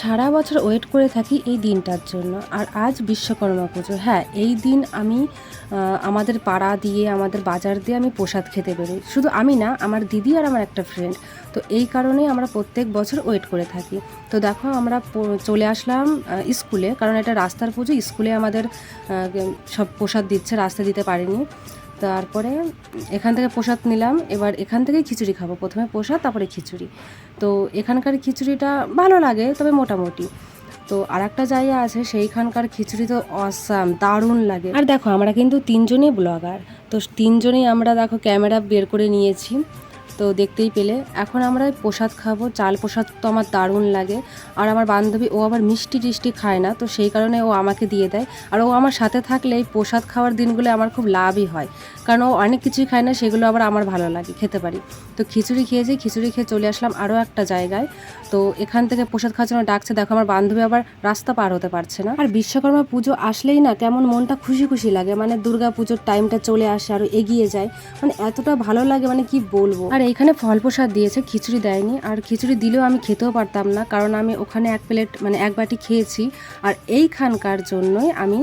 সারা বছর ওয়েট করে থাকি এই দিনটার জন্য। আর আজ বিশ্বকর্মা পুজো। হ্যাঁ এই দিন আমি আমাদের পাড়া দিয়ে, আমাদের বাজার দিয়ে আমি প্রসাদ খেতে বেরোই। শুধু আমি না, আমার দিদি আর আমার একটা ফ্রেন্ড তো এই কারণেই আমরা প্রত্যেক বছর ওয়েট করে থাকি। তো দেখো, আমরা চলে আসলাম স্কুলে। কারণ এটা রাস্তার পুজো, স্কুলে আমাদের সব প্রসাদ দিচ্ছে, রাস্তা দিতে পারিনি। তারপরে এখান থেকে প্রসাদ নিলাম। এবার এখান থেকেই খিচুড়ি খাব। প্রথমে প্রসাদ, তারপরে খিচুড়ি। তো এখানকার খিচুড়িটা ভালো লাগে, তবে মোটামুটি। তো আর একটা জায়গা আছে, সেইখানকার খিচুড়ি তো অসাম, দারুণ লাগে। আর দেখো, আমরা কিন্তু তিনজনই ব্লগার। তো তিনজনেই আমরা দেখো ক্যামেরা বের করে নিয়েছি। তো দেখতেই পেলে। এখন আমরা প্রসাদ খাব। চাল প্রসাদ তো আমার দারুণ লাগে। আর আমার বান্ধবী, ও আবার মিষ্টি টিষ্টি খায় না, তো সেই কারণে ও আমাকে দিয়ে দেয়। আর ও আমার সাথে থাকলে এই প্রসাদ খাওয়ার দিনগুলো আমার খুব লাভই হয়। কারণ ও অনেক কিছুই খায় না, সেগুলো আবার আমার ভালো লাগে খেতে পারি। তো খিচুড়ি খেয়েছি খিচুড়ি খেয়ে চলে আসলাম আরও একটা জায়গায়। তো এখান থেকে প্রসাদ খাওয়ার জন্য ডাকছে। দেখো আমার বান্ধবী আবার রাস্তা পার হতে পারছে না। আর বিশ্বকর্মা পুজো আসলেই না কেমন মনটা খুশি খুশি লাগে। মানে দুর্গা পুজোর টাইমটা চলে আসে, আরও এগিয়ে যায়। মানে এতটা ভালো লাগে মানে কি বলব? আর এইখানে ফল প্রসাদ দিয়েছে, খিচুড়ি দেয়নি। আর খিচুড়ি দিলেও আমি খেতেও পারতাম না, কারণ আমি ওখানে এক প্লেট মানে এক বাটি খেয়েছি। আর এইখানকার জন্যই আমি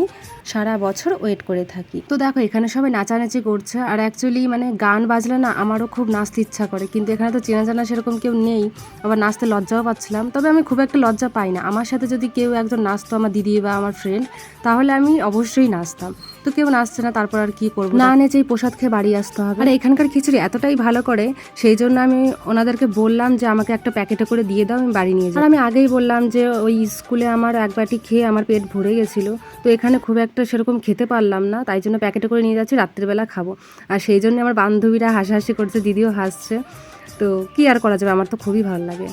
সারা বছর ওয়েট করে থাকি। তো দেখো, এখানে সবাই নাচানাচি করছে। আর অ্যাকচুয়ালি মানে গান বাজলে না আমারও খুব নাচতে ইচ্ছা করে। কিন্তু এখানে তো চেনা জানা সেরকম কেউ নেই। আবার নাচতে লজ্জাও পাচ্ছিলাম। তবে আমি খুব একটা লজ্জা পাই না। আমার সাথে যদি কেউ একজন নাচতো, আমার দিদি বা আমার ফ্রেন্ড তাহলে আমি অবশ্যই নাচতাম। তো কেউ নাচছে না তারপর আর কি করব? না নেচেই প্রসাদ খেয়ে বাড়ি আসতে হবে। আর এখানকার খিচুড়ি এতটাই ভালো করে সেই জন্য আমি ওনাদেরকে বললাম যে আমাকে একটা প্যাকেটে করে দিয়ে দাও আমি বাড়ি নিয়ে যাই আর আমি আগেই বললাম যে ওই স্কুলে আমার এক বাটি খেয়ে আমার পেট ভরে গেছিল তো এখানে খুব একটা সেরকম খেতে পারলাম না তাই জন্য প্যাকেটে করে নিয়ে যাচ্ছি রাত্রিবেলা খাব। আর সেই জন্য আমার বান্ধবীরা হাসাহাসি করছে দিদিও হাসছে তো কি আর করা যাবে? আমার তো খুবই ভালো লাগে।